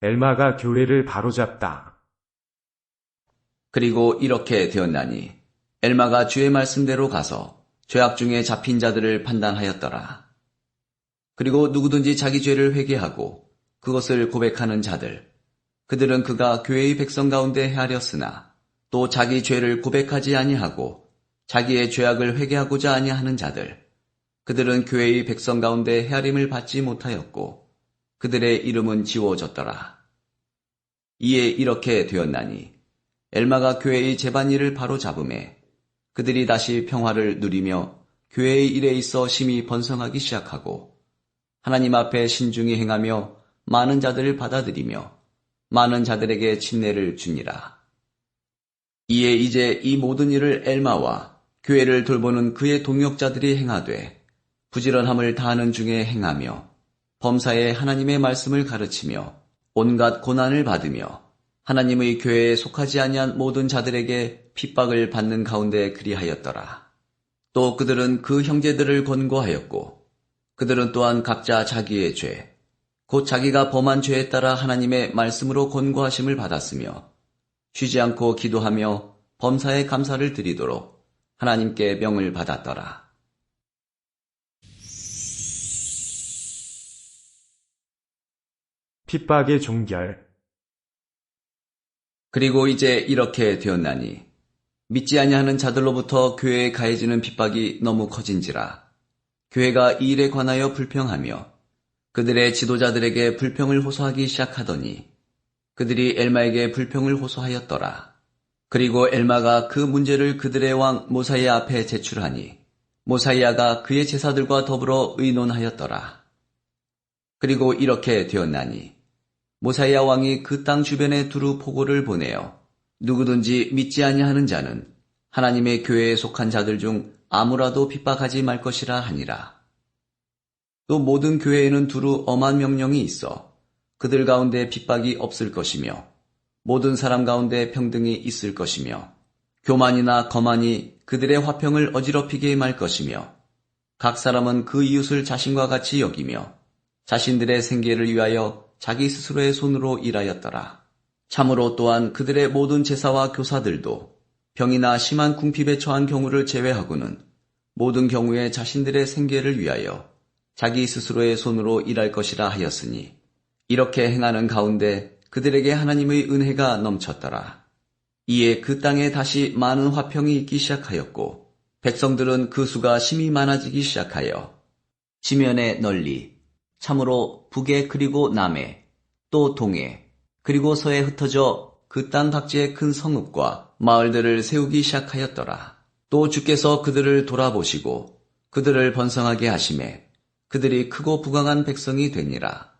엘마가 교회를 바로잡다. 그리고 이렇게 되었나니 엘마가 주의 말씀대로 가서 죄악 중에 잡힌 자들을 판단하였더라. 그리고 누구든지 자기 죄를 회개하고 그것을 고백하는 자들, 그들은 그가 교회의 백성 가운데 헤아렸으나 또 자기 죄를 고백하지 아니하고 자기의 죄악을 회개하고자 아니하는 자들, 그들은 교회의 백성 가운데 헤아림을 받지 못하였고 그들의 이름은 지워졌더라. 이에 이렇게 되었나니 엘마가 교회의 재반일을 바로 잡음에 그들이 다시 평화를 누리며 교회의 일에 있어 심히 번성하기 시작하고 하나님 앞에 신중히 행하며 많은 자들을 받아들이며 많은 자들에게 침례를 주니라. 이에 이제 이 모든 일을 엘마와 교회를 돌보는 그의 동역자들이 행하되 부지런함을 다하는 중에 행하며 범사에 하나님의 말씀을 가르치며 온갖 고난을 받으며 하나님의 교회에 속하지 아니한 모든 자들에게 핍박을 받는 가운데 그리하였더라. 또 그들은 그 형제들을 권고하였고 그들은 또한 각자 자기의 죄, 곧 자기가 범한 죄에 따라 하나님의 말씀으로 권고하심을 받았으며 쉬지 않고 기도하며 범사에 감사를 드리도록 하나님께 명을 받았더라. 핍박의 종결. 그리고 이제 이렇게 되었나니 믿지 아니하는 자들로부터 교회에 가해지는 핍박이 너무 커진지라 교회가 이 일에 관하여 불평하며 그들의 지도자들에게 불평을 호소하기 시작하더니 그들이 엘마에게 불평을 호소하였더라. 그리고 엘마가 그 문제를 그들의 왕 모사이아 앞에 제출하니 모사이아가 그의 제사들과 더불어 의논하였더라. 그리고 이렇게 되었나니 모사이아 왕이 그 땅 주변에 두루 포고를 보내어 누구든지 믿지 아니하는 자는 하나님의 교회에 속한 자들 중 아무라도 핍박하지 말 것이라 하니라. 또 모든 교회에는 두루 엄한 명령이 있어 그들 가운데 핍박이 없을 것이며 모든 사람 가운데 평등이 있을 것이며 교만이나 거만이 그들의 화평을 어지럽히게 말 것이며 각 사람은 그 이웃을 자신과 같이 여기며 자신들의 생계를 위하여 자기 스스로의 손으로 일하였더라. 참으로 또한 그들의 모든 제사와 교사들도 병이나 심한 궁핍에 처한 경우를 제외하고는 모든 경우에 자신들의 생계를 위하여 자기 스스로의 손으로 일할 것이라 하였으니 이렇게 행하는 가운데 그들에게 하나님의 은혜가 넘쳤더라. 이에 그 땅에 다시 많은 화평이 있기 시작하였고 백성들은 그 수가 심히 많아지기 시작하여 지면에 널리 참으로 북에 그리고 남에 또 동에 그리고 서에 흩어져 그 땅 각지의 큰 성읍과 마을들을 세우기 시작하였더라. 또 주께서 그들을 돌아보시고 그들을 번성하게 하심에 그들이 크고 부강한 백성이 되니라.